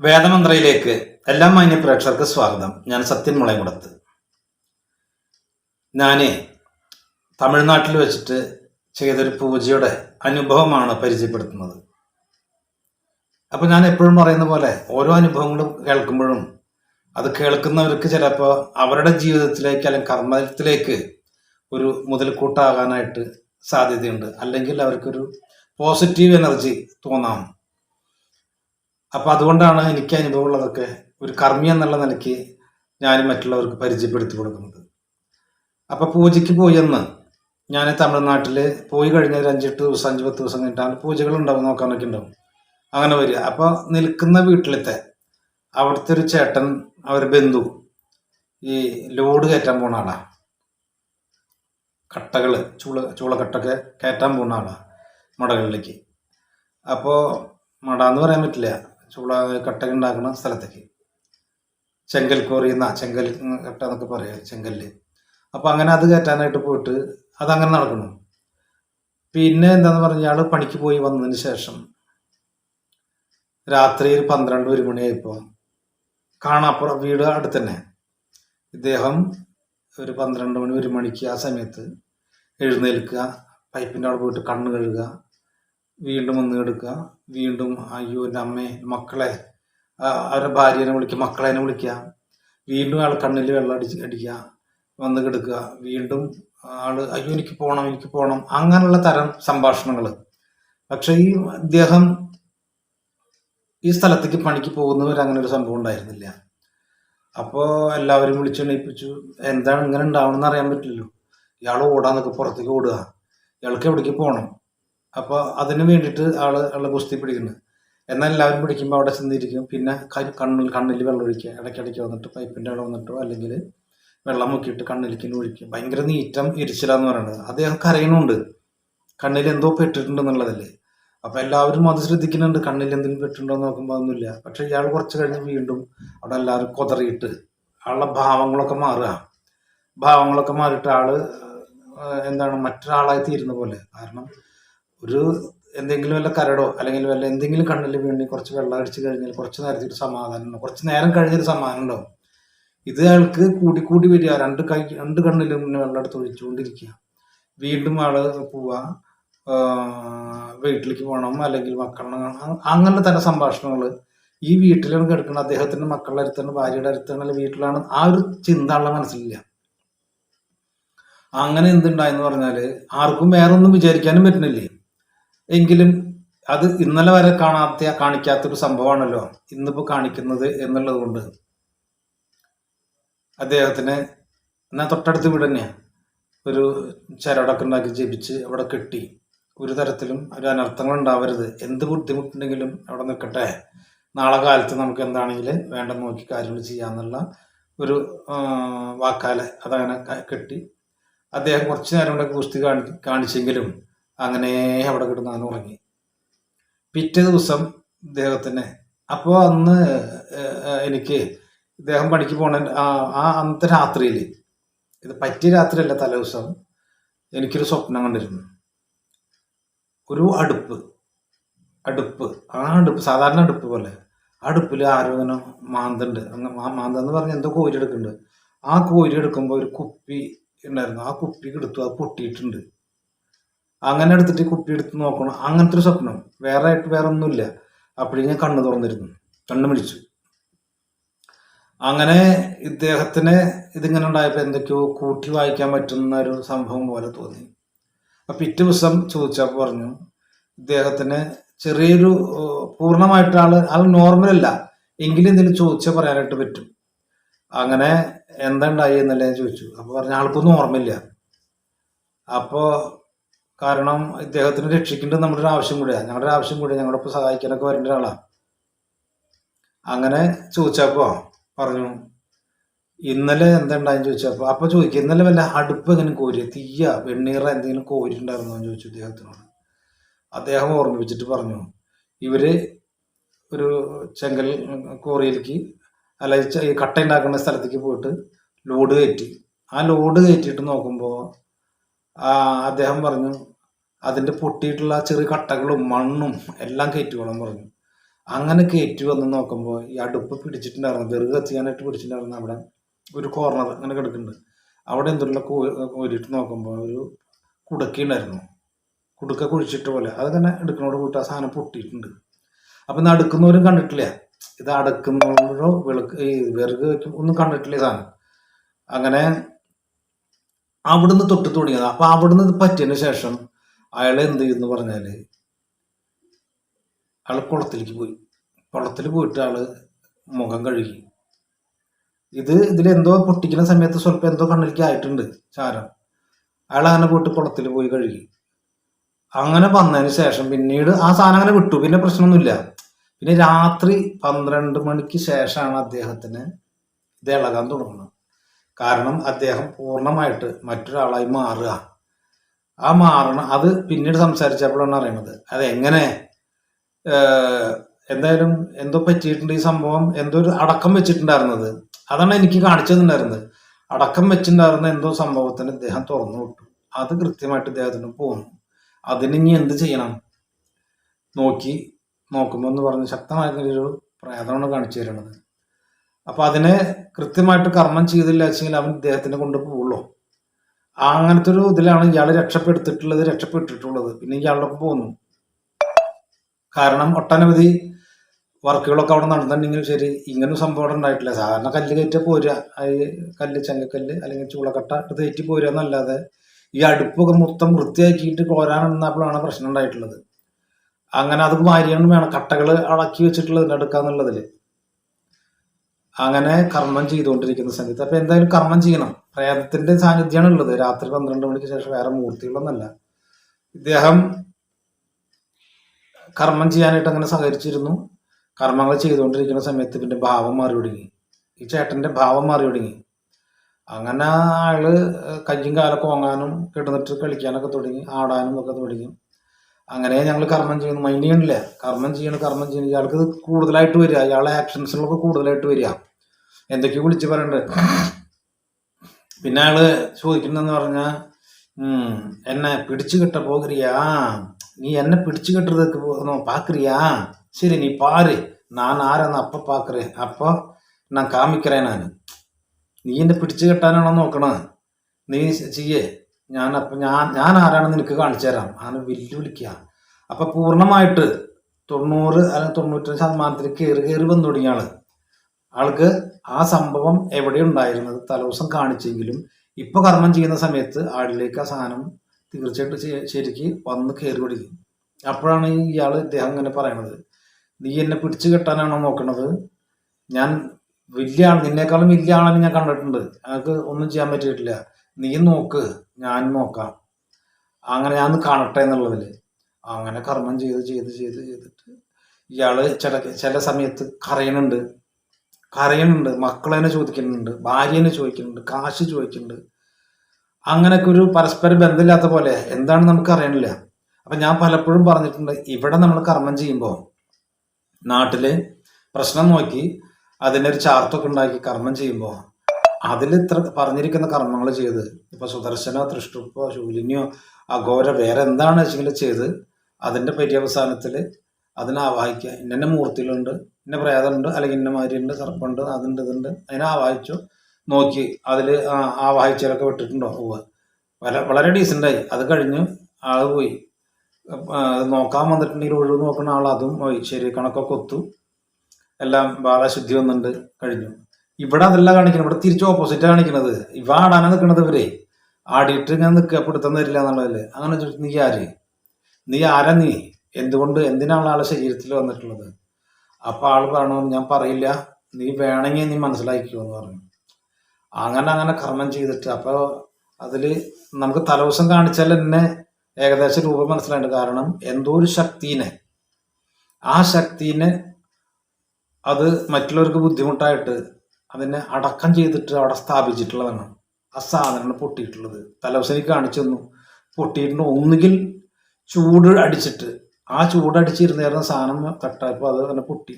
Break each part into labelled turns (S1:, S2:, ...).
S1: വേദമന്ത്രയിലേക്ക് എല്ലാ മാന്യ പ്രേക്ഷകർക്ക് സ്വാഗതം. ഞാൻ സത്യൻ മുളയകുടത്ത്. ഞാൻ തമിഴ്നാട്ടിൽ വെച്ചിട്ട് ചെയ്തൊരു പൂജയുടെ അനുഭവമാണ് പരിചയപ്പെടുത്തുന്നത്. അപ്പോൾ ഞാൻ എപ്പോഴും പറയുന്ന പോലെ ഓരോ അനുഭവങ്ങളും കേൾക്കുമ്പോഴും അത് കേൾക്കുന്നവർക്ക് ചിലപ്പോൾ അവരുടെ ജീവിതത്തിലേക്ക് അല്ലെങ്കിൽ കർമ്മത്തിലേക്ക് ഒരു മുതൽക്കൂട്ടാകാനായിട്ട് സാധ്യതയുണ്ട്. അല്ലെങ്കിൽ അവർക്കൊരു പോസിറ്റീവ് എനർജി തോന്നാം. അപ്പൊ അതുകൊണ്ടാണ് എനിക്ക് അനുഭവമുള്ളതൊക്കെ ഒരു കർമ്മി എന്നുള്ള നിലയ്ക്ക് ഞാൻ മറ്റുള്ളവർക്ക് പരിചയപ്പെടുത്തി കൊടുക്കുന്നത്. അപ്പൊ പൂജയ്ക്ക് പോയെന്ന് ഞാൻ തമിഴ്നാട്ടിൽ പോയി കഴിഞ്ഞ ഒരു അഞ്ചെട്ട് ദിവസം അഞ്ച് പത്ത് ദിവസം കഴിഞ്ഞിട്ടാണ് പൂജകൾ ഉണ്ടാവും നോക്കാനൊക്കെ ഉണ്ടാവും. അങ്ങനെ വരിക. അപ്പോൾ നിൽക്കുന്ന വീട്ടിലത്തെ അവിടുത്തെ ഒരു ചേട്ടൻ അവർ ബന്ധു ഈ ലോഡ് കയറ്റാൻ പോണ ആളാ. കട്ടകൾ ചൂള ചൂളക്കട്ടൊക്കെ കയറ്റാൻ പോകുന്ന ആളാ മടകളിലേക്ക്. അപ്പോൾ മട എന്ന് പറയാൻ പറ്റില്ല. ചൂള കട്ട ഉണ്ടാക്കുന്ന സ്ഥലത്തേക്ക്. ചെങ്കൽ കോറിയുന്ന ചെങ്കൽ കട്ട എന്നൊക്കെ പറയാം ചെങ്കല്ല്. അപ്പോൾ അങ്ങനെ അത് കയറ്റാനായിട്ട് പോയിട്ട് അതങ്ങനെ നടക്കണം പിന്നെ എന്താന്ന് പറഞ്ഞാൽ പണിക്ക് പോയി വന്നതിന് ശേഷം രാത്രി പന്ത്രണ്ട് ഒരു മണിയായപ്പോൾ കാണാപ്പുറം വീട് അടുത്ത് തന്നെ. ഇദ്ദേഹം ഒരു പന്ത്രണ്ട് മണി ഒരു മണിക്ക് ആ സമയത്ത് എഴുന്നേൽക്കുക പൈപ്പിന്റെ അവിടെ പോയിട്ട് കണ്ണ് കഴുകുക വീണ്ടും ഒന്ന് എടുക്കുക. വീണ്ടും അയ്യോ എന്റെ അമ്മേ മക്കളെ. അവരുടെ ഭാര്യനെ വിളിക്കുക മക്കളേനെ വിളിക്കുക. വീണ്ടും ആൾ കണ്ണിൽ വെള്ളം അടിച്ച് അടിക്കുക. വന്ന് കിടക്കുക. വീണ്ടും ആൾ അയ്യോ എനിക്ക് പോകണം എനിക്ക് പോകണം അങ്ങനെയുള്ള തരം സംഭാഷണങ്ങൾ പക്ഷെ ഈ അദ്ദേഹം ഈ സ്ഥലത്തേക്ക് പണിക്ക് പോകുന്നവർ അങ്ങനെ ഒരു സംഭവം ഉണ്ടായിരുന്നില്ല. അപ്പോൾ എല്ലാവരും വിളിച്ചെണീപ്പിച്ചു. എന്താണ് ഇങ്ങനെ ഉണ്ടാവണമെന്ന് അറിയാൻ പറ്റില്ലല്ലോ. ഇയാൾ ഓടാന്നൊക്കെ പുറത്തേക്ക് ഓടുക. ഇയാൾക്ക് എവിടേക്ക് പോകണം അപ്പോൾ അതിന് വേണ്ടിയിട്ട് ആൾ ആൾ ഗുസ്തി പിടിക്കുന്നത് എന്നാൽ എല്ലാവരും പിടിക്കുമ്പോൾ അവിടെ ചെന്നിരിക്കും. പിന്നെ കണ്ണിൽ കണ്ണിൽ വെള്ളം ഒഴിക്കുക ഇടയ്ക്കിടയ്ക്ക് വന്നിട്ട് പൈപ്പിന്റെ അവിടെ വന്നിട്ടോ അല്ലെങ്കിൽ വെള്ളം മുക്കിയിട്ട് കണ്ണിലേക്ക് ഒഴിക്കുക ഭയങ്കര നീറ്റം ഇരിച്ചിലാന്ന് പറയുന്നത് അദ്ദേഹം കരയണുണ്ട് കണ്ണിൽ എന്തോ പെട്ടിട്ടുണ്ട് എന്നുള്ളതല്ലേ അപ്പോൾ എല്ലാവരും അത് ശ്രദ്ധിക്കുന്നുണ്ട്. കണ്ണിൽ എന്തെങ്കിലും പെട്ടിട്ടുണ്ടോ എന്ന് നോക്കുമ്പോൾ അതൊന്നുമില്ല. പക്ഷെ ഇയാൾ കുറച്ച് കഴിഞ്ഞ് വീണ്ടും അവിടെ എല്ലാവരും കൊതറിയിട്ട് ആളുടെ ഭാവങ്ങളൊക്കെ മാറുക. ഭാവങ്ങളൊക്കെ മാറിയിട്ട് ആൾ എന്താണ് മറ്റൊരാളായി തീരുന്ന പോലെ. കാരണം ഒരു എന്തെങ്കിലും വല്ല കരടോ അല്ലെങ്കിൽ വല്ല എന്തെങ്കിലും കണ്ണിൽ വീണ്ടി കുറച്ച് വെള്ളം അടിച്ചു കഴിഞ്ഞാൽ കുറച്ച് നേരത്തിട്ട് സമാധാനം ഉണ്ടാവും. കുറച്ച് നേരം കഴിഞ്ഞൊരു സമാധാനം ഉണ്ടാവും. ഇത് അയാൾക്ക് കൂടി കൂടി വരിക. രണ്ട് കൈ രണ്ട് കണ്ണിലും പിന്നെ വെള്ളം എടുത്ത് ഒഴിച്ചുകൊണ്ടിരിക്കുക. വീണ്ടും ആൾ പോവുക. വീട്ടിലേക്ക് പോകണം അല്ലെങ്കിൽ മക്കളെ അങ്ങനെ തന്നെ സംഭാഷണങ്ങൾ. ഈ വീട്ടിലാണ് കിടക്കുന്നത്. അദ്ദേഹത്തിന്റെ മക്കളുടെ അടുത്താണ് ഭാര്യയുടെ അടുത്താണ് അല്ലെങ്കിൽ വീട്ടിലാണ്. ആ ഒരു ചിന്ത ഉള്ള മനസ്സിലില്ല. അങ്ങനെ എന്തുണ്ടായെന്ന് പറഞ്ഞാൽ ആർക്കും വേറെ ഒന്നും വിചാരിക്കാനും പറ്റുന്നില്ലേ? എങ്കിലും അത് ഇന്നലെ വരെ കാണാത്ത കാണിക്കാത്തൊരു സംഭവമാണല്ലോ ഇന്നിപ്പോ കാണിക്കുന്നത് എന്നുള്ളത് കൊണ്ട്. അദ്ദേഹത്തിന് എന്നാ തൊട്ടടുത്ത് വീട് തന്നെയാ. ഒരു ചരടൊക്കെ ഉണ്ടാക്കി ജപിച്ച് അവിടെ കെട്ടി. ഒരു തരത്തിലും ഒരു അനർത്ഥങ്ങൾ ഉണ്ടാവരുത്. എന്ത് ബുദ്ധിമുട്ടുണ്ടെങ്കിലും അവിടെ നിൽക്കട്ടെ. നാളെ കാലത്ത് നമുക്ക് എന്താണെങ്കിൽ വേണ്ട നോക്കി കാര്യങ്ങൾ ചെയ്യാന്നുള്ള ഒരു വാക്കാൽ അതങ്ങനെ കെട്ടി. അദ്ദേഹം കുറച്ചു നേരം കൂടെ കുസ്തി കാണി കാണിച്ചെങ്കിലും അങ്ങനെ അവിടെ കിടന്ന് ഉറങ്ങി. പിറ്റേ ദിവസം ഇദ്ദേഹത്തിന് അപ്പോൾ അന്ന് എനിക്ക് ഇദ്ദേഹം പണിക്ക് പോണ ആ അന്നത്തെ രാത്രിയിൽ ഇത് പറ്റിയ രാത്രിയല്ല തലേദിവസം എനിക്കൊരു സ്വപ്നം കണ്ടിരുന്നു. ഒരു അടുപ്പ് അടുപ്പ് ആ അടുപ്പ് സാധാരണ അടുപ്പ് പോലെ അടുപ്പിൽ ആരോ ഇങ്ങനെ മാന്തുണ്ട്. അങ്ങനെ ആ മാന്ത എന്ന് പറഞ്ഞാൽ എന്തോ കോരി എടുക്കുന്നുണ്ട്. ആ കോരി എടുക്കുമ്പോൾ ഒരു കുപ്പി ഉണ്ടായിരുന്നു. ആ കുപ്പി എടുത്തു അത് പൊട്ടിയിട്ടുണ്ട്. അങ്ങനെ എടുത്തിട്ട് കുട്ടി എടുത്ത് നോക്കണം. അങ്ങനത്തെ ഒരു സ്വപ്നം. വേറെ ആയിട്ട് വേറെ ഒന്നുമില്ല. അപ്പോഴേ ഞാൻ കണ്ണ് തുറന്നിരുന്നു. കണ്ണു പിടിച്ചു അങ്ങനെ ഇദ്ദേഹത്തിന് ഇതിങ്ങനെ ഉണ്ടായപ്പോൾ എന്തൊക്കെയോ കൂട്ടി വായിക്കാൻ പറ്റുന്ന ഒരു സംഭവം പോലെ തോന്നി. അപ്പൊ പിറ്റേ ദിവസം ചോദിച്ചപ്പോൾ പറഞ്ഞു ഇദ്ദേഹത്തിന് ചെറിയൊരു പൂർണമായിട്ട് ആൾ ആൾ നോർമൽ അല്ല. എങ്കിലും ഇതിന് ചോദിച്ചാൽ പറയാനായിട്ട് പറ്റും. അങ്ങനെ എന്താ ഉണ്ടായി എന്നല്ലേ ചോദിച്ചു. അപ്പോൾ പറഞ്ഞ ആൾക്കൊന്നും ഓർമ്മയില്ല. അപ്പോ കാരണം ഇദ്ദേഹത്തിന് രക്ഷിക്കേണ്ടത് നമ്മുടെ ഒരു ആവശ്യം കൂടിയാണ് ഞങ്ങളുടെ ഒരു ആവശ്യം കൂടിയാണ് ഞങ്ങളുടെ സഹായിക്കാനൊക്കെ വരേണ്ട ഒരാളാണ് അങ്ങനെ ചോദിച്ചപ്പോ പറഞ്ഞു ഇന്നലെ എന്തുണ്ടായെന്ന് ചോദിച്ചപ്പോ? അപ്പൊ ചോദിക്കുക ഇന്നലെ വല്ല അടുപ്പ് എങ്ങനെ കോരി? തീയ വെണ്ണീറ എന്തെങ്കിലും കോരിണ്ടായിരുന്നോ എന്ന് ചോദിച്ചു ഇദ്ദേഹത്തിനോട്. അദ്ദേഹം ഓർമ്മിപ്പിച്ചിട്ട് പറഞ്ഞു ഇവർ ഒരു ചെങ്കൽ കോറിയിലേക്ക് അല്ല ഈ കട്ട ഉണ്ടാക്കുന്ന സ്ഥലത്തേക്ക് പോയിട്ട് ലോഡ് കയറ്റി. ആ ലോഡ് കയറ്റിയിട്ട് നോക്കുമ്പോൾ അദ്ദേഹം പറഞ്ഞു അതിന്റെ പൊട്ടിയിട്ടുള്ള ചെറിയ കട്ടകളും മണ്ണും എല്ലാം കയറ്റിക്കോളാൻ പറഞ്ഞു. അങ്ങനെ കയറ്റി വന്ന് നോക്കുമ്പോൾ ഈ അടുപ്പ് പിടിച്ചിട്ടുണ്ടായിരുന്നു വെറുതെ കത്തിക്കാനായിട്ട് പിടിച്ചിട്ടുണ്ടായിരുന്നു അവിടെ ഒരു കോർണർ അങ്ങനെ കിടക്കുന്നുണ്ട്. അവിടെ എന്തെല്ലാം കോരിയിട്ട് നോക്കുമ്പോൾ ഒരു കുടക്കിണ്ടായിരുന്നു കുടുക്ക കുഴിച്ചിട്ട് പോലെ അതങ്ങനെ എടുക്കുന്നതോട് കൂട്ടി ആ സാധനം പൊട്ടിയിട്ടുണ്ട്. അപ്പം ഇന്ന് അടുക്കുന്നവരും കണ്ടിട്ടില്ല. ഇത് അടക്കുന്നവരോ വിളക്ക് ഈ വിറക് ഒന്നും കണ്ടിട്ടില്ല സാധനം. അങ്ങനെ അവിടുന്ന് തൊട്ട് തുടങ്ങിയത്. അപ്പൊ അവിടുന്ന് പറ്റിയതിന് ശേഷം അയാൾ എന്ത് ചെയ്യുന്നു പറഞ്ഞാൽ അയാൾ കുളത്തിലേക്ക് പോയി. കുളത്തിൽ പോയിട്ട് ആൾ മുഖം കഴുകി. ഇത് ഇതിൽ ഇതിലെന്തോ പൊട്ടിക്കുന്ന സമയത്ത് സ്വല്പം എന്തോ കണ്ണിലേക്ക് ആയിട്ടുണ്ട് ചാരം. അയാൾ അങ്ങനെ പോയിട്ട് കുളത്തിൽ പോയി കഴുകി. അങ്ങനെ വന്നതിന് ശേഷം പിന്നീട് ആ സാധനം അങ്ങനെ വിട്ടു. പിന്നെ പ്രശ്നമൊന്നുമില്ല. പിന്നെ രാത്രി പന്ത്രണ്ട് മണിക്ക് ശേഷമാണ് അദ്ദേഹത്തിന് ഇത് ഇളകാൻ തുടങ്ങുന്നത്. കാരണം അദ്ദേഹം പൂർണമായിട്ട് മറ്റൊരാളായി മാറുക. ആ മാറണം അത് പിന്നീട് സംസാരിച്ചപ്പോഴാണ് അറിയണത്. അത് എങ്ങനെ എന്തായാലും എന്തോ പറ്റിയിട്ടുണ്ട് ഈ സംഭവം എന്തോ ഒരു അടക്കം വെച്ചിട്ടുണ്ടായിരുന്നത്. അതാണ് എനിക്ക് കാണിച്ചു തന്നിട്ടുണ്ടായിരുന്നത് അടക്കം വെച്ചിട്ടുണ്ടായിരുന്ന എന്തോ സംഭവത്തിന് അദ്ദേഹം തുറന്നു വിട്ടു. അത് കൃത്യമായിട്ട് അദ്ദേഹത്തിന് പോന്നു. അതിന് ഇനി എന്ത് ചെയ്യണം? നോക്കി നോക്കുമ്പോൾ എന്ന് പറഞ്ഞ് ശക്തമായിട്ടുള്ളൊരു പ്രേതമാണ് കാണിച്ചു തരുന്നത്. അപ്പൊ അതിനെ കൃത്യമായിട്ട് കർമ്മം ചെയ്തില്ല വെച്ചെങ്കിൽ അവൻ ദേഹത്തിനെ കൊണ്ട് പോവുള്ളൂ. അങ്ങനത്തെ ഒരു ഇതിലാണ് ഇയാൾ രക്ഷപ്പെടുത്തിട്ടുള്ളത് രക്ഷപ്പെട്ടിട്ടുള്ളത്. പിന്നെ ഇയാളുടെ പോന്നു കാരണം ഒട്ടനവധി വർക്കുകളൊക്കെ അവിടെ നടന്നിട്ടുണ്ടെങ്കിലും ശരി ഇങ്ങനൊരു സംഭവം അവിടെ ഉണ്ടായിട്ടില്ല. സാധാരണ കല്ല് കയറ്റി പോരുക. കല്ല് ചെങ്കക്കല്ല് അല്ലെങ്കിൽ ചൂളക്കട്ട എടുത്ത് കയറ്റി പോരുക എന്നല്ലാതെ ഈ അടുപ്പൊക്കെ മൊത്തം വൃത്തിയാക്കിയിട്ട് കോരാനെന്നപ്പോഴാണ് പ്രശ്നം ഉണ്ടായിട്ടുള്ളത്. അങ്ങനെ അത് മാരിയാണ് വേണം കട്ടകൾ അളക്കി വെച്ചിട്ടുള്ളത് എടുക്കാന്നുള്ളതിൽ അങ്ങനെ കർമ്മം ചെയ്തുകൊണ്ടിരിക്കുന്ന സമയത്ത്. അപ്പൊ എന്തായാലും കർമ്മം ചെയ്യണം. പ്രേതത്തിന്റെ സാന്നിധ്യമാണ് ഉള്ളത്. രാത്രി പന്ത്രണ്ട് മണിക്ക് ശേഷം വേറെ മൂർത്തികളൊന്നല്ല ഇദ്ദേഹം കർമ്മം ചെയ്യാനായിട്ട് അങ്ങനെ സഹകരിച്ചിരുന്നു. കർമ്മങ്ങൾ ചെയ്തുകൊണ്ടിരിക്കുന്ന സമയത്ത് പിന്നെ ഭാവം മാറി തുടങ്ങി. ഈ ചേട്ടന്റെ ഭാവം മാറി തുടങ്ങി. അങ്ങനെ ആൾ കയ്യും കാലൊക്കെ ഓങ്ങാനും കിടന്നിട്ട് കളിക്കാനൊക്കെ തുടങ്ങി. ആടാനും ഒക്കെ തുടങ്ങി. അങ്ങനെ ഞങ്ങൾ കർമ്മം ചെയ്യുന്നു. മൈൻഡ് ചെയ്യണില്ല കർമ്മം ചെയ്യണം കർമ്മം ചെയ്യണം. ഇയാൾക്ക് കൂടുതലായിട്ട് വരിക. ഇയാളെ ആക്ഷൻസുകളൊക്കെ കൂടുതലായിട്ട് വരിക. എന്തൊക്കെയോ വിളിച്ച് പറയണ്ടത് പിന്നെ അയാൾ ചോദിക്കുന്നതെന്ന് പറഞ്ഞാൽ എന്നെ പിടിച്ചു കിട്ട പോകരിയാ നീ എന്നെ പിടിച്ചു கட்டுறதுக்கு പോകുന്നോ പാക്കറിയാ ശരി നീ പാര്. നാൻ ആരെന്ന് അപ്പം പാക്കറി അപ്പോൾ ഞാൻ കാമിക്കറേ ഞാൻ നീ എന്നെ പിടിച്ചു കെട്ടാനാണോ നോക്കണത് നീ ചെയ്യേ. ഞാൻ അപ്പൊ ഞാൻ ഞാൻ ആരാണെന്ന് എനിക്ക് കാണിച്ചു തരാം. ആണ് വെല്ലുവിളിക്കുക. അപ്പൊ പൂർണമായിട്ട് തൊണ്ണൂറ് അല്ലെങ്കിൽ തൊണ്ണൂറ്റഞ്ച് ശതമാനത്തിൽ കയറി കയറി വന്നു തുടങ്ങിയ ആൾ. ആൾക്ക് ആ സംഭവം എവിടെ ഉണ്ടായിരുന്നത് തലേദിവസം കാണിച്ചെങ്കിലും ഇപ്പൊ കർമ്മം ചെയ്യുന്ന സമയത്ത് ആടിലേക്ക് ആ സാധനം തീർച്ചയായിട്ടും ശരിക്ക് വന്ന് കയറി പിടിക്കും അപ്പോഴാണ് ഈ ഇയാൾ ഇദ്ദേഹം ഇങ്ങനെ പറയണത്. നീ എന്നെ പിടിച്ചു കെട്ടാനാണോ നോക്കണത്? ഞാൻ വലിയ ആൾ നിന്നേക്കാളും വലിയ ആളാണ് ഞാൻ കണ്ടിട്ടുണ്ട്. ഞങ്ങൾക്ക് ഒന്നും ചെയ്യാൻ പറ്റിയിട്ടില്ല. നീ നോക്ക് ഞാൻ നോക്കാം. അങ്ങനെ ഞാൻ കാണട്ടെ എന്നുള്ളതിൽ. അങ്ങനെ കർമ്മം ചെയ്ത് ചെയ്ത് ചെയ്ത് ചെയ്തിട്ട് ഇയാൾ ചില ചില സമയത്ത് കരയണുണ്ട് കരയണുണ്ട് മക്കളെന്നെ ചോദിക്കുന്നുണ്ട്. ഭാര്യനെ ചോദിക്കുന്നുണ്ട്. കാശ് ചോദിക്കുന്നുണ്ട്. അങ്ങനെയൊക്കെ ഒരു പരസ്പര ബന്ധമില്ലാത്ത പോലെ. എന്താണ് നമുക്ക് അറിയണില്ല. അപ്പൊ ഞാൻ പലപ്പോഴും പറഞ്ഞിട്ടുണ്ട് ഇവിടെ നമ്മൾ കർമ്മം ചെയ്യുമ്പോൾ നാട്ടിൽ പ്രശ്നം നോക്കി അതിനൊരു ചാർത്തൊക്കെ ഉണ്ടാക്കി കർമ്മം ചെയ്യുമ്പോൾ അതിൽ ഇത്ര പറഞ്ഞിരിക്കുന്ന കർമ്മങ്ങൾ ചെയ്ത് ഇപ്പൊ സുദർശനോ തൃഷ്ടുപ്പോ ശൂലിനിയോ അഘോര വേറെ എന്താണ് വെച്ചെങ്കിൽ ചെയ്ത് അതിന്റെ പര്യവസാനത്തിൽ അതിനെ ആവാഹിക്കുക. ഇന്ന മൂർത്തികളുണ്ട് ഇന്ന പ്രേതമുണ്ട് അല്ലെങ്കിൽ ഇന്ന മാരിയുണ്ട് സർപ്പുണ്ട് അതുണ്ട് ഇതുണ്ട് അതിനെ ആവാഹിച്ചു നോക്കി അതിൽ ആവാഹിച്ചവരൊക്കെ വിട്ടിട്ടുണ്ടോ? പോവുക വളരെ ഡീസന്റായി അത് കഴിഞ്ഞ് ആൾ പോയി. നോക്കാൻ വന്നിട്ടുണ്ടെങ്കിൽ ഒഴിവ് നോക്കുന്ന ആൾ അതും പോയി. ശരി കണക്കൊക്കെ ഒത്തു. എല്ലാം ബാലശുദ്ധി വന്നിട്ടുണ്ട്. കഴിഞ്ഞു. ഇവിടെ അതല്ല കാണിക്കുന്നത് ഇവിടെ തിരിച്ച് ഓപ്പോസിറ്റ് കാണിക്കുന്നത് ഇവ ആടാനാ നിൽക്കുന്നത് ഇവരെ. ആടിയിട്ട് ഇങ്ങനെ നിൽക്കുക പിടുത്തം തരില്ല എന്നുള്ളതല്ലേ അങ്ങനെ ചോദിച്ചു നീ ആര്? നീ ആരാ നീ? എന്തുകൊണ്ട് എന്തിനാണ് ആളെ ശരീരത്തിൽ വന്നിട്ടുള്ളത്? അപ്പൊ ആൾ പറഞ്ഞു ഞാൻ പറയില്ല. നീ വേണമെങ്കിൽ നീ മനസ്സിലാക്കിക്കോ എന്ന് പറഞ്ഞു. അങ്ങനെ അങ്ങനെ കർമ്മം ചെയ്തിട്ട് അപ്പൊ അതിൽ നമുക്ക് തലവശം കാണിച്ചാൽ തന്നെ ഏകദേശം രൂപം മനസ്സിലായിട്ട് കാരണം എന്തോ ഒരു ശക്തിനെ. ആ ശക്തിനെ അത് മറ്റുള്ളവർക്ക് ബുദ്ധിമുട്ടായിട്ട് അതിനെ അടക്കം ചെയ്തിട്ട് അവിടെ സ്ഥാപിച്ചിട്ടുള്ളതാണ്. ആ സാധനമാണ് പൊട്ടിയിട്ടുള്ളത്. തലവശനി കാണിച്ചു തന്നു. പൊട്ടിയിട്ടുണ്ട്. ഒന്നുകിൽ ചൂട് അടിച്ചിട്ട് ആ ചൂടടിച്ചിരുന്നേരുന്ന സാധനം തട്ടായപ്പോൾ അത് തന്നെ പൊട്ടി.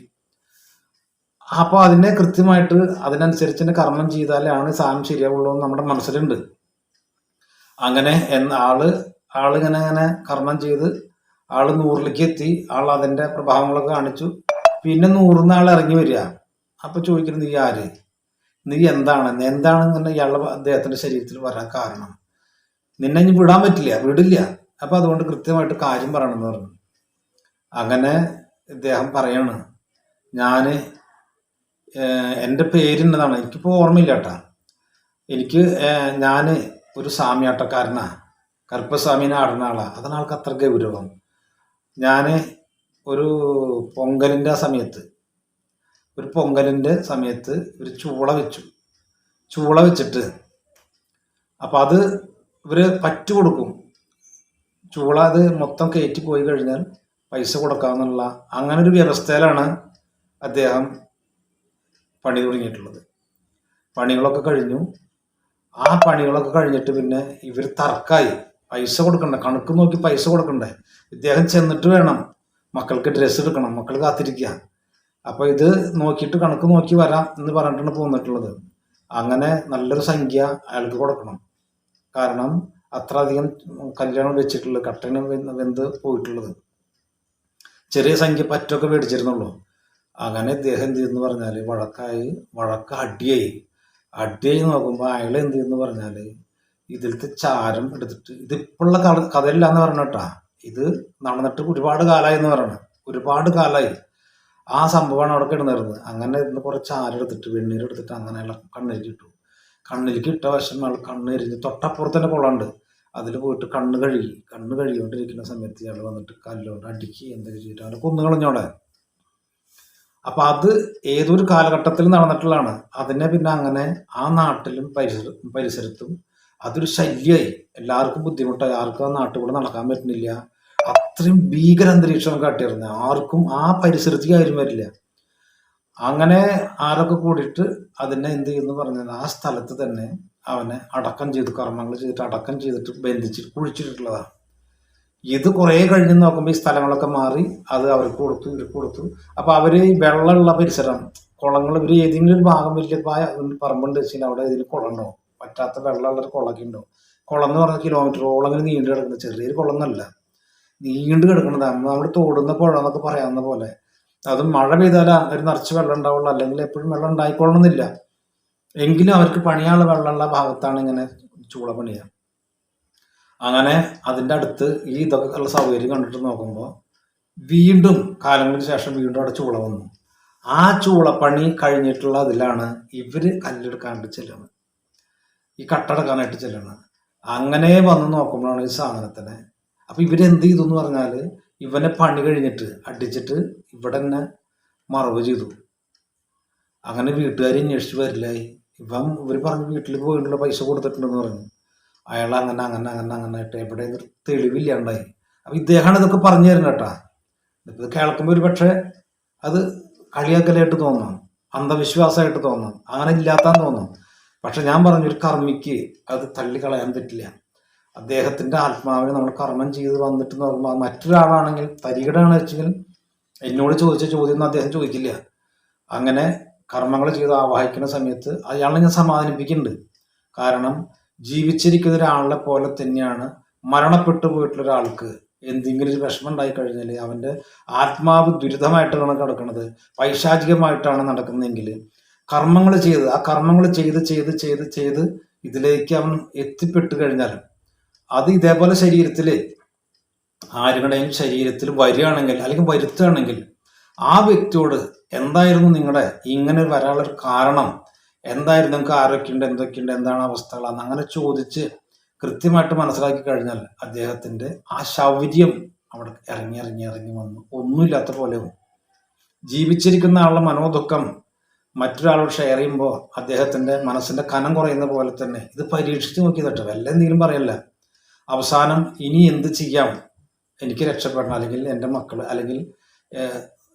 S1: അപ്പോൾ അതിനെ കൃത്യമായിട്ട് അതിനനുസരിച്ച് തന്നെ കർമ്മം ചെയ്താലാണ് സാധനം ശരിയാവുള്ളൂ എന്ന് നമ്മുടെ മനസ്സിലുണ്ട്. അങ്ങനെ എന്ന ആൾ ആളിങ്ങനെ ഇങ്ങനെ കർമ്മം ചെയ്ത് ആൾ നൂറിലേക്ക് എത്തി. ആൾ അതിന്റെ പ്രഭാവങ്ങളൊക്കെ കാണിച്ചു. പിന്നെ നൂറിൽ നിന്ന് ആൾ ഇറങ്ങി വരിക. അപ്പൊ ചോദിക്കുന്നത് ഈ ആര്? നീ എന്താണ് എന്താണെന്ന് ഇയാളുടെ അദ്ദേഹത്തിന്റെ ശരീരത്തിൽ വരാൻ കാരണം. നിന്നെ ഇനി വിടാൻ പറ്റില്ല വിടില്ല. അപ്പൊ അതുകൊണ്ട് കൃത്യമായിട്ട് കാര്യം പറയണമെന്ന് പറഞ്ഞു. അങ്ങനെ ഇദ്ദേഹം പറയാണ് ഞാൻ എന്റെ പേരിന്നതാണ് എനിക്കിപ്പോൾ ഓർമ്മയില്ല കേട്ടാ. എനിക്ക് ഞാൻ ഒരു സ്വാമിയാട്ടക്കാരനാ. കറുപ്പസ്വാമീനെ ആടുന്ന ആളാ. അതാണ് ആൾക്ക് അത്ര ഗൗരവം. ഞാൻ ഒരു പൊങ്കലിന്റെ സമയത്ത് ഒരു പൊങ്കലിന്റെ സമയത്ത് ഒരു ചൂള വെച്ചു. ചൂള വെച്ചിട്ട് അപ്പം അത് ഇവർ പറ്റു കൊടുക്കും. ചൂള അത് മൊത്തം കയറ്റി പോയി കഴിഞ്ഞാൽ പൈസ കൊടുക്കാമെന്നുള്ള അങ്ങനെ ഒരു വ്യവസ്ഥയിലാണ് അദ്ദേഹം പണി തുടങ്ങിയിട്ടുള്ളത്. പണികളൊക്കെ കഴിഞ്ഞു. ആ പണികളൊക്കെ കഴിഞ്ഞിട്ട് പിന്നെ ഇവർ തർക്കായി. പൈസ കൊടുക്കണ്ടേ കണക്ക് നോക്കി പൈസ കൊടുക്കണ്ടേ. ഇദ്ദേഹം ചെന്നിട്ട് വേണം മക്കൾക്ക് ഡ്രസ്സ് എടുക്കണം മക്കൾ കാത്തിരിക്കുക. അപ്പൊ ഇത് നോക്കിയിട്ട് കണക്ക് നോക്കി വരാം എന്ന് പറഞ്ഞിട്ടാണ് പോന്നിട്ടുള്ളത്. അങ്ങനെ നല്ലൊരു സംഖ്യ അയാൾക്ക് കൊടുക്കണം. കാരണം അത്ര അധികം കല്യാണം വെച്ചിട്ടുള്ളത് കട്ടണം വെന്ത് പോയിട്ടുള്ളത്. ചെറിയ സംഖ്യ പറ്റൊക്കെ മേടിച്ചിരുന്നുള്ളൂ. അങ്ങനെ ഇദ്ദേഹം എന്ത് ചെയ്യുന്നു പറഞ്ഞാൽ വഴക്കായി വഴക്ക് അടിയായി. അടിയായി നോക്കുമ്പോൾ അയാൾ എന്ത് ചെയ്യുന്നു പറഞ്ഞാൽ ഇതിലത്തെ ചാരം എടുത്തിട്ട് ഇതിപ്പോഴുള്ള കഥ കഥയില്ല എന്ന് പറഞ്ഞിട്ടാ ഇത് നടന്നിട്ട് ഒരുപാട് കാലമായി എന്ന് പറയണം. ഒരുപാട് കാലമായി ആ സംഭവമാണ് അവിടെ കിടന്നിരുന്നത്. അങ്ങനെ ഇന്ന് കുറച്ച് ആരെടുത്തിട്ട് വെണ്ണീർ എടുത്തിട്ട് അങ്ങനെ കണ്ണിലേക്ക് ഇട്ടു. കണ്ണിലേക്ക് ഇട്ട വശം അയാൾ കണ്ണ് എരിഞ്ഞ് തൊട്ടപ്പുറത്ത് തന്നെ കുളമുണ്ട് അതിൽ പോയിട്ട് കണ്ണ് കഴുകി. കണ്ണ് കഴുകിക്കൊണ്ടിരിക്കുന്ന സമയത്ത് ഇയാൾ വന്നിട്ട് കല്ലുകൊണ്ട് അടിക്കി എന്തൊക്കെ ചെയ്തിട്ട് അവനെ കൊന്നു കളഞ്ഞോടെ അപ്പൊ അത് ഏതൊരു കാലഘട്ടത്തിൽ നടന്നിട്ടുള്ളതാണ്. അതിനെ പിന്നെ അങ്ങനെ ആ നാട്ടിലും പരിസര പരിസരത്തും അതൊരു ശല്യമായി എല്ലാവർക്കും ബുദ്ധിമുട്ടായി. ആർക്കും ആ നാട്ടിൽ കൂടെ നടക്കാൻ പറ്റുന്നില്ല. അത്രയും ഭീകര അന്തരീക്ഷം കാട്ടിയിരുന്നത് ആർക്കും ആ പരിസരത്തേക്ക് ആരും വരില്ല. അങ്ങനെ ആരൊക്കെ കൂടിയിട്ട് അതിനെ എന്ത് ചെയ്യുന്നു പറഞ്ഞാൽ ആ സ്ഥലത്ത് തന്നെ അവനെ അടക്കം ചെയ്ത് കർമ്മങ്ങൾ ചെയ്തിട്ട് അടക്കം ചെയ്തിട്ട് ബന്ധിച്ചിട്ട് കുഴിച്ചിട്ടുള്ളതാണ് ഇത് കുറേ കഴിഞ്ഞ് നോക്കുമ്പോൾ ഈ സ്ഥലങ്ങളൊക്കെ മാറി അത് അവർക്ക് കൊടുത്തു ഇവർക്ക് കൊടുത്തു. അപ്പോൾ അവർ ഈ വെള്ളമുള്ള പരിസരം കുളങ്ങൾ ഇവർ ഏതെങ്കിലും ഒരു ഭാഗം വലിയ പറമ്പുണ്ട് വെച്ചാൽ അവിടെ ഏതെങ്കിലും കുളം ഉണ്ടാവും പറ്റാത്ത വെള്ളമുള്ള ഒരു കുളമൊക്കെ ഉണ്ടാവും കുളം എന്ന് പറഞ്ഞാൽ കിലോമീറ്ററോളം ഇങ്ങനെ നീണ്ടു കിടക്കുന്നത് ചെറിയൊരു കുളം എന്നല്ല നീണ്ടു കിടക്കുന്നതാണ് നമ്മുടെ തോടുന്ന പുഴ എന്നൊക്കെ പറയാവുന്ന പോലെ. അത് മഴ പെയ്താൽ ഒരു നിറച്ച് വെള്ളം ഉണ്ടാവുള്ളൂ. അല്ലെങ്കിൽ എപ്പോഴും വെള്ളം ഉണ്ടായിക്കൊള്ളണമെന്നില്ല. എങ്കിലും അവർക്ക് പണിയാനുള്ള വെള്ളമുള്ള ഭാഗത്താണ് ഇങ്ങനെ ചൂള പണിയുക. അങ്ങനെ അതിന്റെ അടുത്ത് ഈ ഇതൊക്കെ ഉള്ള സൗകര്യം കണ്ടിട്ട് നോക്കുമ്പോൾ വീണ്ടും കാലങ്ങൾക്ക് ശേഷം വീണ്ടും അവിടെ ചൂള വന്നു. ആ ചൂളപ്പണി കഴിഞ്ഞിട്ടുള്ള അതിലാണ് ഇവർ കല്ലെടുക്കാനായിട്ട് ചെല്ലുന്നത്. ഈ കട്ടടക്കാനായിട്ട് ചെല്ലുന്നത്. അങ്ങനെ വന്ന് നോക്കുമ്പോഴാണ് ഈ സാധനത്തിനെ അപ്പൊ ഇവരെന്ത് ചെയ്തു എന്ന് പറഞ്ഞാൽ ഇവനെ പണി കഴിഞ്ഞിട്ട് അടിച്ചിട്ട് ഇവിടെ തന്നെ മറവ് ചെയ്തു. അങ്ങനെ വീട്ടുകാർ അന്വേഷിച്ച് വരില്ലായി. ഇവൻ ഇവർ പറഞ്ഞു വീട്ടിൽ പോയിട്ടുള്ള പൈസ കൊടുത്തിട്ടുണ്ടെന്ന് പറഞ്ഞു. അയാൾ അങ്ങനെ അങ്ങനെ അങ്ങനെ അങ്ങനെ ആയിട്ട് എവിടെ തെളിവില്ലാണ്ടായി. അപ്പൊ ഇദ്ദേഹമാണ് ഇതൊക്കെ പറഞ്ഞു തരുന്നത് കേട്ടാ. ഇത് കേൾക്കുമ്പോൾ ഒരു പക്ഷേ അത് കളിയാക്കലായിട്ട് തോന്നാം. അന്ധവിശ്വാസമായിട്ട് തോന്നാം. അങ്ങനെ ഇല്ലാത്താന്ന് തോന്നാം. പക്ഷെ ഞാൻ ഒരു കർമ്മിക്ക് അത് തള്ളിക്കളയാൻ പറ്റില്ല. അദ്ദേഹത്തിന്റെ ആത്മാവിനെ നമ്മൾ കർമ്മം ചെയ്ത് വന്നിട്ട് നോക്കുമ്പോൾ മറ്റൊരാളാണെങ്കിൽ തരികടാണ് വെച്ചെങ്കിൽ എന്നോട് ചോദിച്ച ചോദ്യം അദ്ദേഹം ചോദിക്കില്ല. അങ്ങനെ കർമ്മങ്ങൾ ചെയ്ത് ആവാഹിക്കുന്ന സമയത്ത് അയാളെ ഞാൻ സമാധാനിപ്പിക്കുന്നുണ്ട്. കാരണം ജീവിച്ചിരിക്കുന്ന ഒരാളെ പോലെ തന്നെയാണ് മരണപ്പെട്ടു പോയിട്ടുള്ള ഒരാൾക്ക് എന്തെങ്കിലും ഒരു വിഷമം ഉണ്ടായി കഴിഞ്ഞാൽ അവന്റെ ആത്മാവ് ദുരിതമായിട്ടാണ് കിടക്കുന്നത്. പൈശാചികമായിട്ടാണ് നടക്കുന്നതെങ്കിൽ കർമ്മങ്ങൾ ചെയ്ത് ആ കർമ്മങ്ങൾ ചെയ്ത് ചെയ്ത് ചെയ്ത് ചെയ്ത് ഇതിലേക്ക് അവൻ എത്തിപ്പെട്ട് കഴിഞ്ഞാൽ അത് ഇതേപോലെ ശരീരത്തിൽ ആരുടെയും ശരീരത്തിൽ വരികയാണെങ്കിൽ അല്ലെങ്കിൽ വരുത്തുകയാണെങ്കിൽ ആ വ്യക്തിയോട് എന്തായിരുന്നു നിങ്ങളുടെ ഇങ്ങനെ വരാനുള്ള കാരണം? എന്തായിരുന്നു നിങ്ങൾക്ക് ആരൊക്കെയുണ്ട് എന്തൊക്കെയുണ്ട് എന്താണ് അവസ്ഥകളാന്ന് അങ്ങനെ ചോദിച്ച് കൃത്യമായിട്ട് മനസ്സിലാക്കി കഴിഞ്ഞാൽ അദ്ദേഹത്തിന്റെ ആ ശൗര്യം അവിടെ ഇറങ്ങി ഇറങ്ങി ഇറങ്ങി വന്നു. ഒന്നുമില്ലാത്ത പോലെ ജീവിച്ചിരിക്കുന്ന ആളുടെ മനോദുഃഖം മറ്റൊരാളോട് ഷെയർ ചെയ്യുമ്പോൾ അദ്ദേഹത്തിന്റെ മനസ്സിന്റെ കനം കുറയുന്ന പോലെ തന്നെ ഇത് പരീക്ഷിച്ച് നോക്കിയതട്ടോ. വല്ല എന്തെങ്കിലും പറയല്ല? അവസാനം ഇനി എന്ത് ചെയ്യാം? എനിക്ക് രക്ഷപ്പെടണം. അല്ലെങ്കിൽ എന്റെ മക്കൾ അല്ലെങ്കിൽ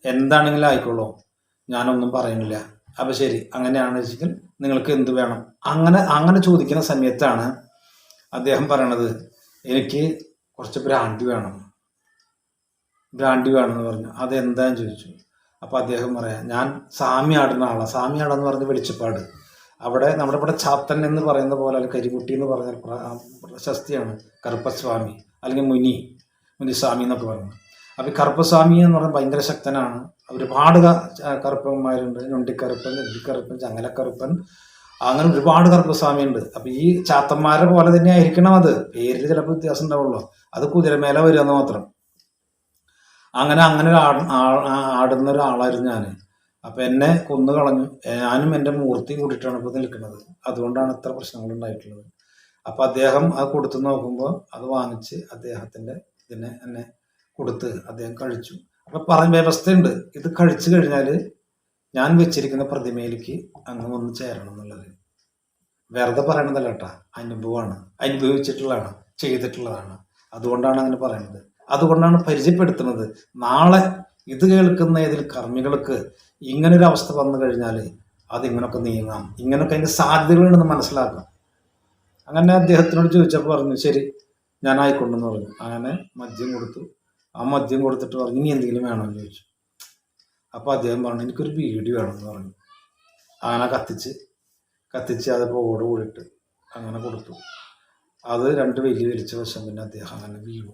S1: എന്താണെങ്കിലും ആയിക്കോളൂ. ഞാനൊന്നും പറയുന്നില്ല. അപ്പൊ ശരി അങ്ങനെയാണ് വെച്ചെങ്കിൽ നിങ്ങൾക്ക് എന്ത് വേണം? അങ്ങനെ അങ്ങനെ ചോദിക്കുന്ന സമയത്താണ് അദ്ദേഹം പറയണത് എനിക്ക് കുറച്ച് ബ്രാൻഡി വേണം. ബ്രാൻഡി വേണമെന്ന് പറഞ്ഞു. അതെന്താന്ന് ചോദിച്ചു. അപ്പോൾ അദ്ദേഹം പറയാം ഞാൻ സാമി ആളാണ് സാമി പറഞ്ഞ വെളിച്ചപ്പാട് അവിടെ നമ്മുടെ ഇവിടെ ചാത്തൻ എന്ന് പറയുന്ന പോലെ അല്ലെങ്കിൽ കരികുട്ടി എന്ന് പറഞ്ഞ പ്ര- പ്രശസ്തിയാണ്. കറുപ്പസ്വാമി അല്ലെങ്കിൽ മുനി മുനിസ്വാമി എന്നൊക്കെ പറയുന്നത്. അപ്പൊ ഈ കറുപ്പസ്വാമി എന്ന് പറയുന്നത് ഭയങ്കര ശക്തനാണ്. ഒരുപാട് കറുപ്പന്മാരുണ്ട്. ഞൊണ്ടിക്കറുപ്പൻ നെല്ലിക്കറുപ്പൻ ചങ്ങലക്കറുപ്പൻ. അങ്ങനെ ഒരുപാട് കറുപ്പസ്വാമി ഉണ്ട് അപ്പൊ ഈ ചാത്തന്മാരെ പോലെ തന്നെ ആയിരിക്കണം അത്. പേരിൽ ചിലപ്പോൾ വ്യത്യാസം ഉണ്ടാവുള്ളൂ. അത് കുതിരമേല വരികയെന്ന് മാത്രം. അങ്ങനെ അങ്ങനെ ആടുന്ന ഒരാളായിരുന്നു ഞാൻ അപ്പൊ എന്നെ കൊന്നു കളഞ്ഞു. ഞാനും എന്റെ മൂർത്തി കൂടിയിട്ടാണ് ഇപ്പോൾ നിൽക്കുന്നത്. അതുകൊണ്ടാണ് ഇത്ര പ്രശ്നങ്ങൾ ഉണ്ടായിട്ടുള്ളത്. അപ്പൊ അദ്ദേഹം അത് കൊടുത്തു നോക്കുമ്പോൾ അത് വാങ്ങിച്ച് അദ്ദേഹത്തിന്റെ ഇതിനെ എന്നെ കൊടുത്ത് അദ്ദേഹം കഴിച്ചു. അപ്പൊ പറഞ്ഞ വ്യവസ്ഥയുണ്ട്. ഇത് കഴിച്ചു കഴിഞ്ഞാൽ ഞാൻ വെച്ചിരിക്കുന്ന പ്രതിമയിലേക്ക് അങ്ങ് വന്ന് ചേരണം എന്നുള്ളത്. വെറുതെ പറയണതല്ല കേട്ടാ. അനുഭവമാണ്. അനുഭവിച്ചിട്ടുള്ളതാണ്. ചെയ്തിട്ടുള്ളതാണ്. അതുകൊണ്ടാണ് അങ്ങനെ പറയുന്നത്. അതുകൊണ്ടാണ് പരിചയപ്പെടുത്തുന്നത്. നാളെ ഇത് കേൾക്കുന്ന ഏതിൽ കർമ്മികൾക്ക് ഇങ്ങനെ ഒരു അവസ്ഥ വന്നു കഴിഞ്ഞാൽ അത് ഇങ്ങനൊക്കെ നീങ്ങാം. ഇങ്ങനൊക്കെ അതിന്റെ സാധ്യതകളുണ്ടെന്ന് മനസ്സിലാക്കാം. അങ്ങനെ അദ്ദേഹത്തിനോട് ചോദിച്ചപ്പോൾ പറഞ്ഞു ശരി ഞാൻ ആയിക്കൊണ്ടെന്ന് പറഞ്ഞു. അങ്ങനെ മദ്യം കൊടുത്തു. ആ മദ്യം കൊടുത്തിട്ട് പറഞ്ഞു ഇനി എന്തെങ്കിലും വേണമെന്ന് ചോദിച്ചു. അപ്പോൾ അദ്ദേഹം പറഞ്ഞു എനിക്കൊരു ബീഡി വേണമെന്ന് പറഞ്ഞു. അങ്ങനെ കത്തിച്ച് കത്തിച്ച് അത് ഓട് കൂടിയിട്ട് അങ്ങനെ കൊടുത്തു. അത് രണ്ട് വലിയ വലിച്ച വശം പിന്നെ അദ്ദേഹം അങ്ങനെ വീണു.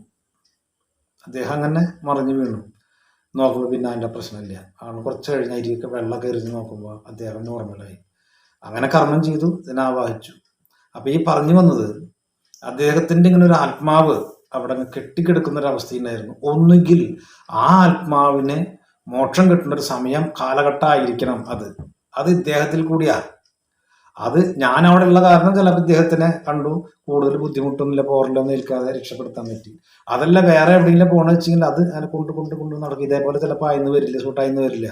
S1: അദ്ദേഹം അങ്ങനെ മറിഞ്ഞു വീണു. നോക്കുമ്പോൾ പിന്നെ അതിന്റെ പ്രശ്നമില്ല. അതുകൊണ്ട് കുറച്ച് കഴിഞ്ഞായിരിക്കും വെള്ളം കയറി നോക്കുമ്പോൾ അദ്ദേഹം നോർമലായി അങ്ങനെ കർമ്മം ചെയ്തു ഇതിനെ ആവാഹിച്ചു. അപ്പോൾ ഈ പറഞ്ഞു വന്നത് അദ്ദേഹത്തിന്റെ ഇങ്ങനെ ഒരു ആത്മാവ് അവിടെ കെട്ടിക്കിടക്കുന്ന ഒരു അവസ്ഥയുണ്ടായിരുന്നു. ഒന്നുകിൽ ആ ആത്മാവിന് മോക്ഷം കിട്ടുന്ന ഒരു സമയം കാലഘട്ടമായിരിക്കണം അത്. അത് ഇദ്ദേഹത്തിൽ കൂടിയാ. അത് ഞാൻ അവിടെ ഉള്ള കാരണം ചിലപ്പോൾ ഇദ്ദേഹത്തിനെ കണ്ടു. കൂടുതൽ ബുദ്ധിമുട്ടൊന്നുമില്ല പോറിലൊന്നും ഏൽക്കാതെ രക്ഷപ്പെടുത്താൻ പറ്റി. അതല്ല വേറെ എവിടെയെങ്കിലും പോകണമെന്ന് വെച്ചെങ്കിൽ അത് അങ്ങനെ കൊണ്ട് കൊണ്ട് കൊണ്ട് നടക്കും. ഇതേപോലെ ചിലപ്പോൾ ആയിന്ന് വരില്ല സൂട്ടായിന്ന് വരില്ല.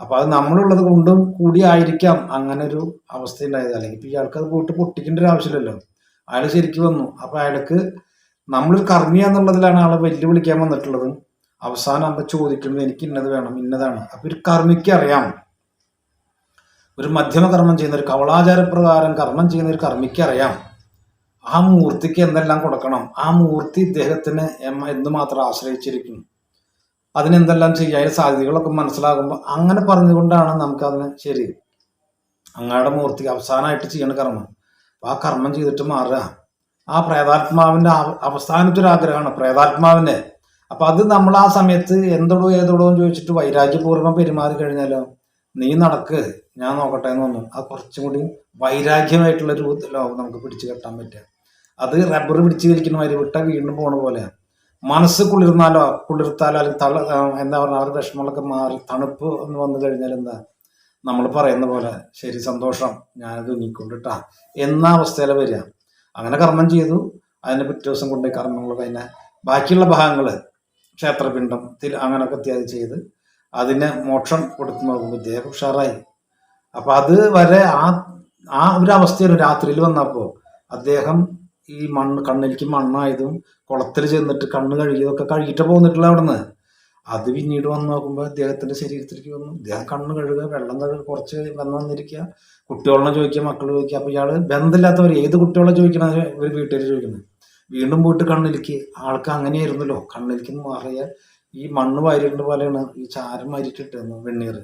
S1: അപ്പൊ അത് നമ്മളുള്ളത് കൊണ്ടും കൂടി ആയിരിക്കാം അങ്ങനെ ഒരു അവസ്ഥ ഉണ്ടായത് അല്ലെങ്കിൽ ഇപ്പൊ ഇയാൾക്ക് അത് പോയിട്ട് പൊട്ടിക്കേണ്ട ഒരു ആവശ്യമില്ലല്ലോ. അയാൾ ശരിക്കും വന്നു. അപ്പൊ അയാൾക്ക് നമ്മളൊരു കർമ്മിയാന്നുള്ളതിലാണ് ആളെ വെല്ലുവിളിക്കാൻ വന്നിട്ടുള്ളത്. അവസാനം ആകുമ്പോൾ ചോദിക്കുന്നത് എനിക്ക് ഇന്നത് വേണം ഇന്നതാണ്. അപ്പൊ ഒരു കർമ്മിക്ക് അറിയാം. ഒരു മധ്യമ കർമ്മം ചെയ്യുന്ന ഒരു കവളാചാരപ്രകാരം കർമ്മം ചെയ്യുന്ന ഒരു കർമ്മിക്ക് അറിയാം ആ മൂർത്തിക്ക് എന്തെല്ലാം കൊടുക്കണം? ആ മൂർത്തി ഇദ്ദേഹത്തിന് എന്തുമാത്രം ആശ്രയിച്ചിരിക്കുന്നു? അതിനെന്തെല്ലാം ചെയ്യാൻ അതിന്റെ സാധ്യതകളൊക്കെ മനസ്സിലാകുമ്പോൾ അങ്ങനെ പറഞ്ഞുകൊണ്ടാണ് നമുക്കതിന് ശരി. അങ്ങയുടെ മൂർത്തി അവസാനമായിട്ട് ചെയ്യണ കർമ്മം. അപ്പൊ ആ കർമ്മം ചെയ്തിട്ട് മാറുക. ആ പ്രേതാത്മാവിന്റെ അവസാനത്തൊരാഗ്രഹമാണ് പ്രേതാത്മാവിന്റെ അപ്പം അത് നമ്മൾ ആ സമയത്ത് എന്തോടോ ഏതോടോ ചോദിച്ചിട്ട് വൈരാഗ്യപൂർവം പെരുമാറി കഴിഞ്ഞാലോ നീ നടക്ക്. ഞാൻ നോക്കട്ടെ എന്ന് വന്നു അത് കുറച്ചും കൂടി വൈരാഗ്യമായിട്ടുള്ള ഒരു ലോകം നമുക്ക് പിടിച്ചു കെട്ടാൻ പറ്റുക. അത് റബ്ബർ പിടിച്ചു വലിക്കുന്ന മാതിരി വിട്ട വീണ്ടും പോണ പോലെയാണ് മനസ്സ് കുളിർന്നാലോ കുളിർത്താലോ അല്ലെങ്കിൽ തള എന്താ പറയുക അവരുടെ വിഷമങ്ങളൊക്കെ മാറി തണുപ്പ് എന്ന് വന്നു കഴിഞ്ഞാൽ എന്താ? നമ്മൾ പറയുന്ന പോലെ ശരി സന്തോഷം ഞാനത് നീക്കൊണ്ടിട്ടാ എന്ന അവസ്ഥയിൽ വരിക. അങ്ങനെ കർമ്മം ചെയ്തു. അതിനെ പിറ്റേ ദിവസം കൊണ്ടുപോയി കർമ്മങ്ങളൊക്കെ അതിനെ ബാക്കിയുള്ള ഭാഗങ്ങൾ ക്ഷേത്രപിണ്ഡം അങ്ങനെയൊക്കെ ചെയ്ത് അതിന് മോക്ഷം കൊടുക്കുന്ന നോക്കുമ്പോൾ ഉഷാറായി. അപ്പൊ അത് വരെ ആ ആ ഒരു അവസ്ഥയിൽ രാത്രിയിൽ വന്നപ്പോൾ അദ്ദേഹം ഈ മണ്ണ് കണ്ണിലേക്ക് മണ്ണായതും കുളത്തിൽ ചെന്നിട്ട് കണ്ണ് കഴുകിയതൊക്കെ കഴുകിയിട്ട് അവിടെ അവിടുന്ന്. അത് പിന്നീട് വന്ന് നോക്കുമ്പോൾ അദ്ദേഹത്തിന്റെ ശരീരത്തിലേക്ക് വന്നു. അദ്ദേഹം കണ്ണ് കഴുകുക വെള്ളം കഴുകുക കുറച്ച് വന്ന് വന്നിരിക്കുക. കുട്ടികളെ ചോദിക്കുക മക്കൾ ചോദിക്കുക. അപ്പൊ ഇയാൾ ബന്ധമില്ലാത്തവർ ഏത് കുട്ടികളെ ചോദിക്കണ ഒരു വീട്ടുകാർ ചോദിക്കുന്നത്? വീണ്ടും പോയിട്ട് കണ്ണിലേക്ക്. ആൾക്ക് അങ്ങനെയായിരുന്നല്ലോ. കണ്ണിലേക്ക് മാറിയ ഈ മണ്ണ് വാരിയിട്ട് പോലെയാണ് ഈ ചാരം വാരിട്ടിട്ട് വെണ്ണീർ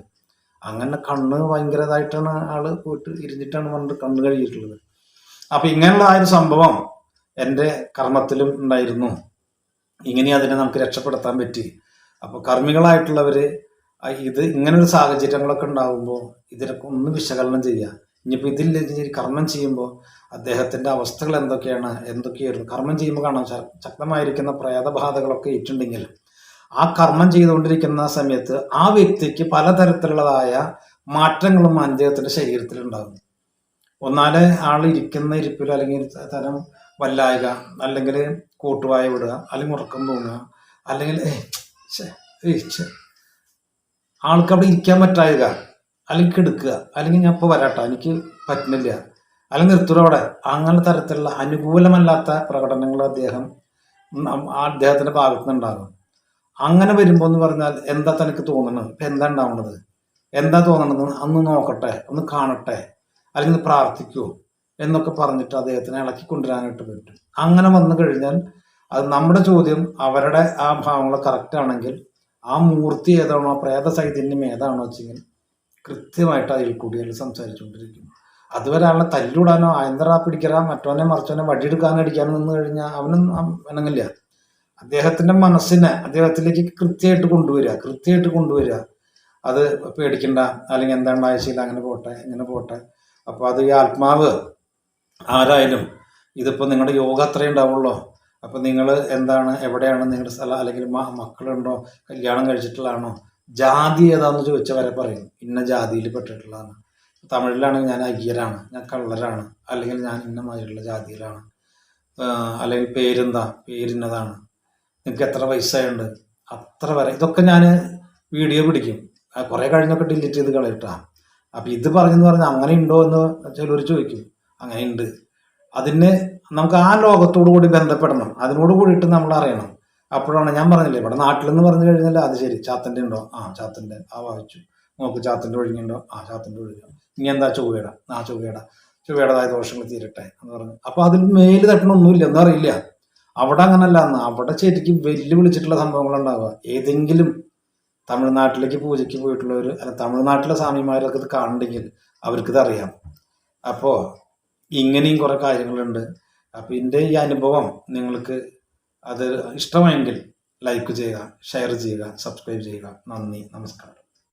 S1: അങ്ങനെ കണ്ണ് ഭയങ്കരതായിട്ടാണ് ആൾ പോയിട്ട് ഇരിഞ്ഞിട്ടാണ് വന്നിട്ട് കണ്ണ് കഴുകിയിട്ടുള്ളത്. അപ്പൊ ഇങ്ങനെയുള്ള ആ ഒരു സംഭവം എന്റെ കർമ്മത്തിലും ഉണ്ടായിരുന്നു. ഇങ്ങനെ അതിനെ നമുക്ക് രക്ഷപ്പെടുത്താൻ പറ്റി. അപ്പൊ കർമ്മികളായിട്ടുള്ളവര് ഇത് ഇങ്ങനൊരു സാഹചര്യങ്ങളൊക്കെ ഉണ്ടാകുമ്പോൾ ഇതിനൊക്കെ ഒന്ന് വിശകലനം ചെയ്യുക ഇനിയിപ്പോൾ ഇതിൽ കർമ്മം ചെയ്യുമ്പോൾ അദ്ദേഹത്തിന്റെ അവസ്ഥകൾ എന്തൊക്കെയാണ്? എന്തൊക്കെയായിരുന്നു? കർമ്മം ചെയ്യുമ്പോൾ കാണാം. ശക്തമായിരിക്കുന്ന പ്രേതബാധകളൊക്കെ ഏറ്റുണ്ടെങ്കിൽ ആ കർമ്മം ചെയ്തുകൊണ്ടിരിക്കുന്ന സമയത്ത് ആ വ്യക്തിക്ക് പലതരത്തിലുള്ളതായ മാറ്റങ്ങളും അദ്ദേഹത്തിന്റെ ശരീരത്തിൽ ഉണ്ടാകും ഒന്നാൽ ആൾ ഇരിക്കുന്ന ഇരിപ്പിൽ അല്ലെങ്കിൽ തരം വല്ലായക അല്ലെങ്കിൽ കൂട്ടുവായ വിടുക അല്ലെങ്കിൽ ഉറക്കം തോന്നുക അല്ലെങ്കിൽ. ആൾക്ക് അവിടെ ഇരിക്കാൻ പറ്റായക അല്ലെങ്കിൽ കിടക്കുക അല്ലെങ്കിൽ ഞാൻ ഇപ്പോൾ വരാട്ടോ എനിക്ക് പറ്റുന്നില്ല അല്ലെങ്കിൽ നിർത്തുക അവിടെ. അങ്ങനെ തരത്തിലുള്ള അനുകൂലമല്ലാത്ത പ്രകടനങ്ങൾ അദ്ദേഹം അദ്ദേഹത്തിന്റെ ഭാഗത്ത് നിന്നുണ്ടാകും അങ്ങനെ വരുമ്പോൾ എന്ന് പറഞ്ഞാൽ എന്താ തനിക്ക് തോന്നണത്? ഇപ്പൊ എന്താ ഉണ്ടാവണത് എന്താ തോന്നണത്? അന്ന് നോക്കട്ടെ ഒന്ന് കാണട്ടെ അല്ലെങ്കിൽ പ്രാർത്ഥിക്കൂ എന്നൊക്കെ പറഞ്ഞിട്ട് അദ്ദേഹത്തിനെ ഇളക്കി കൊണ്ടുവരാനായിട്ട് പറ്റും. അങ്ങനെ വന്നു കഴിഞ്ഞാൽ അത് നമ്മുടെ ചോദ്യം അവരുടെ ആ ഭാവങ്ങൾ കറക്റ്റ് ആണെങ്കിൽ ആ മൂർത്തി ഏതാണോ പ്രേത സൈതന്യം ഏതാണോ വെച്ചെങ്കിൽ കൃത്യമായിട്ട് അതിൽ കൂടി സംസാരിച്ചുകൊണ്ടിരിക്കും. അതുവരെ ആളെ തല്ലിവിടാനോ ആയന്തറ പിടിക്കറ മറ്റോനെ മറിച്ചോനെ വടിയെടുക്കാനോ അടിക്കാനോ നിന്ന് കഴിഞ്ഞാൽ അവനൊന്നും അനങ്ങില്ല. അദ്ദേഹത്തിന്റെ മനസ്സിനെ അദ്ദേഹത്തിലേക്ക് കൃത്യമായിട്ട് കൊണ്ടുവരിക കൃത്യമായിട്ട് കൊണ്ടുവരിക. അത് പേടിക്കണ്ട അല്ലെങ്കിൽ എന്താണ് ആഴ്ചയിൽ അങ്ങനെ പോട്ടെ ഇങ്ങനെ പോട്ടെ. അപ്പോൾ അത് ഈ ആത്മാവ് ആരായാലും ഇതിപ്പോൾ നിങ്ങളുടെ യോഗ അത്രേ ഉണ്ടാവുള്ളൂ. അപ്പോൾ നിങ്ങൾ എന്താണ് എവിടെയാണ് നിങ്ങളുടെ സ്ഥലം അല്ലെങ്കിൽ മക്കളുണ്ടോ കല്യാണം കഴിച്ചിട്ടുള്ളതാണോ ജാതി ഏതാണെന്ന് ചോദിച്ചാൽ വരെ പറയും. ഇന്ന ജാതിയിൽ പെട്ടിട്ടുള്ളതാണ്. തമിഴിലാണെങ്കിൽ ഞാൻ അയ്യരാണ് ഞാൻ കള്ളരാണ് അല്ലെങ്കിൽ ഞാൻ ഇന്ന ജാതിയിലാണ്. അല്ലെങ്കിൽ പേരെന്താ പേരിന്നതാണ്. നിങ്ങൾക്ക് എത്ര പൈസയുണ്ട്? അത്ര വരെ. ഇതൊക്കെ ഞാൻ വീഡിയോ പിടിക്കും. കുറെ കഴിഞ്ഞൊക്കെ ഡിലീറ്റ് ചെയ്ത് കളയിട്ടാ. അപ്പം ഇത് പറഞ്ഞെന്ന് പറഞ്ഞാൽ അങ്ങനെ ഉണ്ടോ എന്ന് ചിലർ ചോദിക്കും. അങ്ങനെ ഉണ്ട്. അതിന് നമുക്ക് ആ ലോകത്തോടു കൂടി ബന്ധപ്പെടണം. അതിനോട് കൂടിയിട്ട് നമ്മൾ അറിയണം. അപ്പോഴാണ് ഞാൻ പറഞ്ഞില്ലേ ഇവിടെ നാട്ടിലെന്ന് പറഞ്ഞു കഴിഞ്ഞാൽ അത് ശരി. ചാത്തന്റെ ഉണ്ടോ? ആ ചാത്തന്റെ. ആ വായിച്ചു. നോക്ക് ചാത്തന്റെ ഒഴിഞ്ഞുണ്ടോ? ആ ചാത്തന്റെ ഒഴുകിയോ ഇനി എന്താ ചൊവ്വയുടെ? ആ ചൊവ്വയുടെ. ചൊവ്വയുടേതായ ദോഷങ്ങൾ തീരട്ടെ എന്ന് പറഞ്ഞു. അപ്പോൾ അതിൽ മേൽ തട്ടണമൊന്നുമില്ല ഒന്നും അറിയില്ല. അവിടെ അങ്ങനല്ല അവിടെ ശരിക്കും വെല്ലുവിളിച്ചിട്ടുള്ള സംഭവങ്ങളുണ്ടാവുക. ഏതെങ്കിലും തമിഴ്നാട്ടിലേക്ക് പൂജയ്ക്ക് പോയിട്ടുള്ളവർ അല്ല തമിഴ്നാട്ടിലെ സ്വാമിമാരൊക്കെ ഇത് കാണുന്നുണ്ടെങ്കിൽ അവർക്കിത് അറിയാം. അപ്പോൾ ഇങ്ങനെയും കുറേ കാര്യങ്ങളുണ്ട്. അപ്പോൾ ഇതിന്റെ ഈ അനുഭവം നിങ്ങൾക്ക് അത് ഇഷ്ടമായെങ്കിൽ ലൈക്ക് ചെയ്യുക ഷെയർ ചെയ്യുക സബ്സ്ക്രൈബ് ചെയ്യുക. നന്ദി നമസ്കാരം.